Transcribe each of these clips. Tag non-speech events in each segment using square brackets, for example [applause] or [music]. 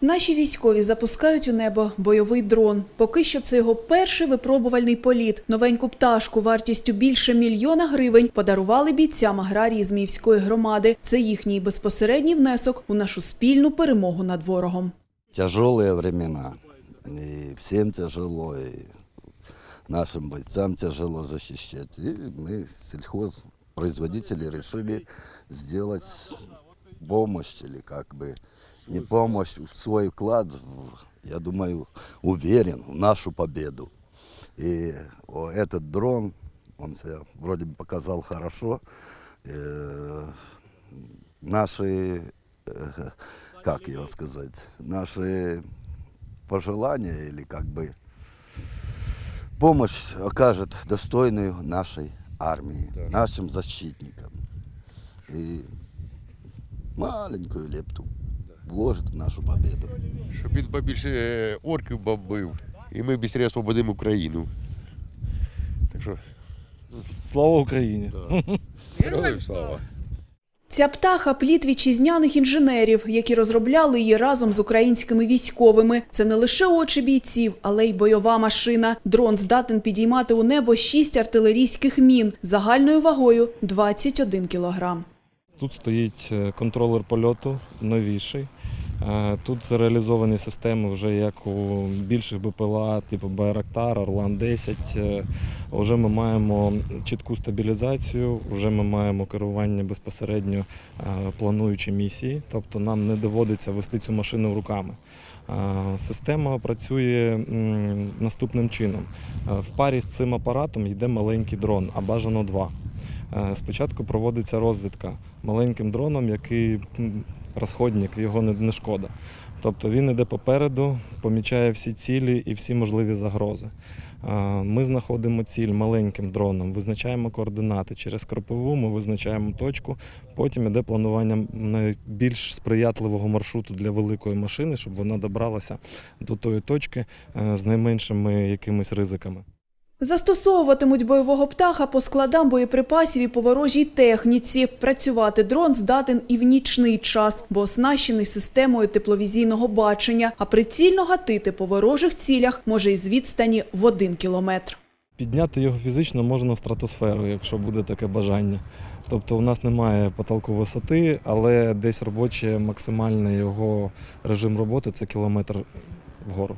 Наші військові запускають у небо бойовий дрон. Поки що це його перший випробувальний політ. Новеньку пташку вартістю більше мільйона гривень подарували бійцям аграрії Зміївської громади. Це їхній безпосередній внесок у нашу спільну перемогу над ворогом. Тяжелые времена. И всем тяжело, и нашим бойцам тяжело защищать. И мы, сельхозпроизводители, решили сделать помощь или как бы Не помощь, свой вклад, в, я думаю, уверен в нашу победу. И этот дрон, он себя вроде бы показал хорошо. Э, наши, э, как его сказать, наши пожелания или как бы помощь окажет достойную нашей армии, нашим защитникам. И маленькую лепту вложит в нашу победу. Щоб він побільше е, орків бомбив, і ми швидше освободимо Україну. Так що, Слава Україні! [laughs] героям слава! Ця птаха плід вітчизняних інженерів, які розробляли її разом з українськими військовими. Це не лише очі бійців, але й бойова машина. Дрон здатен підіймати у небо шість артилерійських мін загальною вагою 21 кілограм. Тут стоїть е, контролер польоту новіший. Е, Тут реалізовані системи вже як у більших БПЛА, типу Байрактар, Орлан 10. Е, Вже ми маємо чітку стабілізацію, вже ми маємо керування безпосередньо е, плануючі місії, тобто нам не доводиться вести цю машину руками. Система працює наступним чином. В парі з цим апаратом йде маленький дрон, а бажано два. Е, Спочатку проводиться розвідка маленьким дроном, який розходник, його не, шкода. Тобто він іде попереду, помічає всі цілі і всі можливі загрози. Е, Ми знаходимо ціль маленьким дроном, визначаємо координати. Через кропову ми визначаємо точку, потім іде планування найбільш сприятливого маршруту для великої машини, щоб вона добралася до тої точки е, з найменшими якимись ризиками. Застосовуватимуть бойового птаха по складам боєприпасів і по ворожій техніці. Працювати дрон здатен і в нічний час, бо оснащений системою тепловізійного бачення, а прицільно гатити по ворожих цілях може із відстані в один кілометр. Підняти його фізично можна в стратосферу, якщо буде таке бажання. Тобто у нас немає потолку висоти, але десь робочий максимальний його режим роботи це кілометр вгору.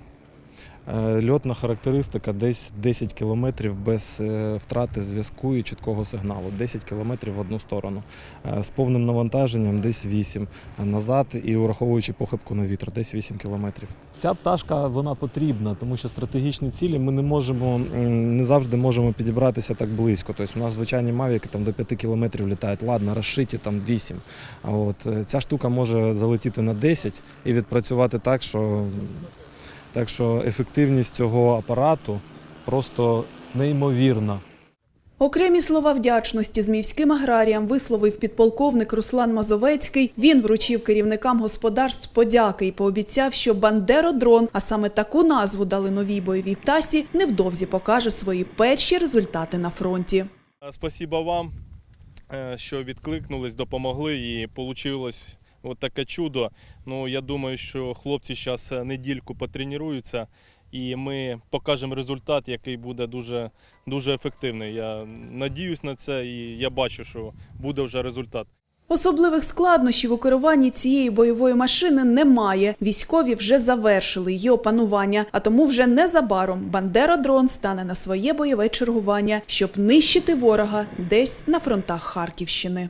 Е, Льотна характеристика десь 10 кілометрів без е, втрати зв'язку і чіткого сигналу. 10 кілометрів в одну сторону. Е, З повним навантаженням десь 8 назад і враховуючи похибку на вітер, десь 8 кілометрів. Ця пташка вона потрібна, тому що стратегічні цілі ми не можемо не завжди можемо підібратися так близько. Тобто у нас звичайні мавіки там до 5 кілометрів літають. Ладно, розшиті там 8. А от ця штука може залетіти на 10 і відпрацювати так, що так що ефективність цього апарату просто неймовірна. Окремі слова вдячності зміївським аграріям висловив підполковник Руслан Мазовецький. Він вручив керівникам господарств подяки і пообіцяв, що Бандеродрон, а саме таку назву дали новій бойовій птасі, невдовзі покаже свої перші результати на фронті. Е, Спасибо вам, е, що відкликнулись, допомогли і вийшло от таке чудо. Ну, я думаю, що хлопці зараз недільку потренуються і ми покажемо результат, який буде дуже, дуже ефективний. Я надіюсь на це і я бачу, що буде вже результат. Особливих складнощів у керуванні цієї бойової машини немає. Військові вже завершили її опанування, а тому вже незабаром Бандеродрон стане на своє бойове чергування, щоб нищити ворога десь на фронтах Харківщини.